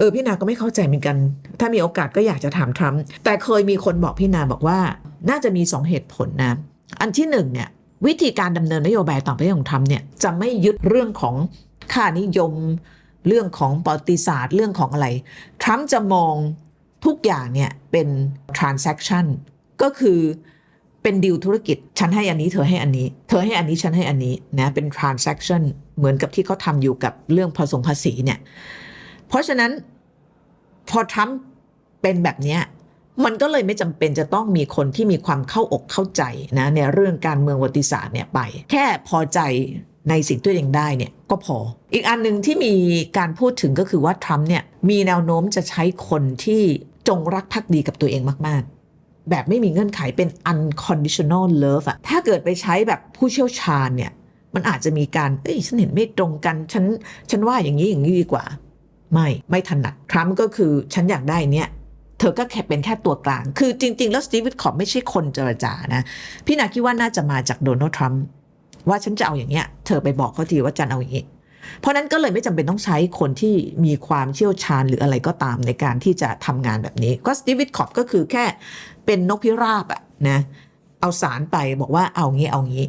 เออพี่นาก็ไม่เข้าใจเหมือนกัน ถ้ามีโอกาสก็อยากจะถามทรัมป์แต่เคยมีคนบอกพี่นาบอกว่า น่าจะมีสองเหตุผลนะ อันที่หนึ่งเนี่ยวิธีการดำเนินนโยบายต่างประเทศของทรัมป์เนี่ยจะไม่ยึดเรื่องของค่านิยม เรื่องของประวัติศาสตร์เรื่องของอะไรทรัมป์จะมองทุกอย่างเนี่ยเป็น transaction ก็คือเป็นดีลธุรกิจ ฉันให้อันนี้เธอให้อันนี้ เธอให้อันนี้ฉันให้อันนี้นะเป็น transaction เหมือนกับที่เขาทำอยู่กับเรื่องผสมภาษีเนี่ย เพราะฉะนั้นพอทรัมป์เป็นแบบนี้มันก็เลยไม่จำเป็นจะต้องมีคนที่มีความเข้าอกเข้าใจนะในเรื่องการเมืองวัติศาสตร์เนี่ยไป แค่พอใจในสิ่งที่ตัวเองได้เนี่ยก็พอ อีกอันหนึ่งที่มีการพูดถึงก็คือว่าทรัมป์เนี่ยมีแนวโน้มจะใช้คนที่จงรักภักดีกับตัวเองมากๆ แบบไม่มีเงื่อนไขเป็น unconditional love อะถ้าเกิดไปใช้แบบผู้เชี่ยวชาญเนี่ยมันอาจจะมีการ เอ้ยฉันเห็นไม่ตรงกัน ฉัน ฉันว่าอย่างนี้อย่างนี้ดีกว่า ไม่ไม่ถนัดทรัมป์ก็คือฉันอยากได้เนี่ยเธอก็แค่เป็นแค่ตัวกลาง คือจริง ๆ แล้วสตีวิทคอปไม่ใช่คนเจรจานะ พี่นาคิดว่าน่าจะมาจากโดนัลด์ทรัมป์ว่าฉันจะเอาอย่างเนี้ย เธอไปบอกเขาทีว่าจันเอาอย่างนี้ เพราะนั้นก็เลยไม่จำเป็นต้องใช้คนที่มีความเชี่ยวชาญหรืออะไรก็ตามในการที่จะทำงานแบบนี้ ก็สตีวิทคอปก็คือแค่เป็นนกพิราบอะนะเอาสารไปบอกว่าเอางี้เอางี้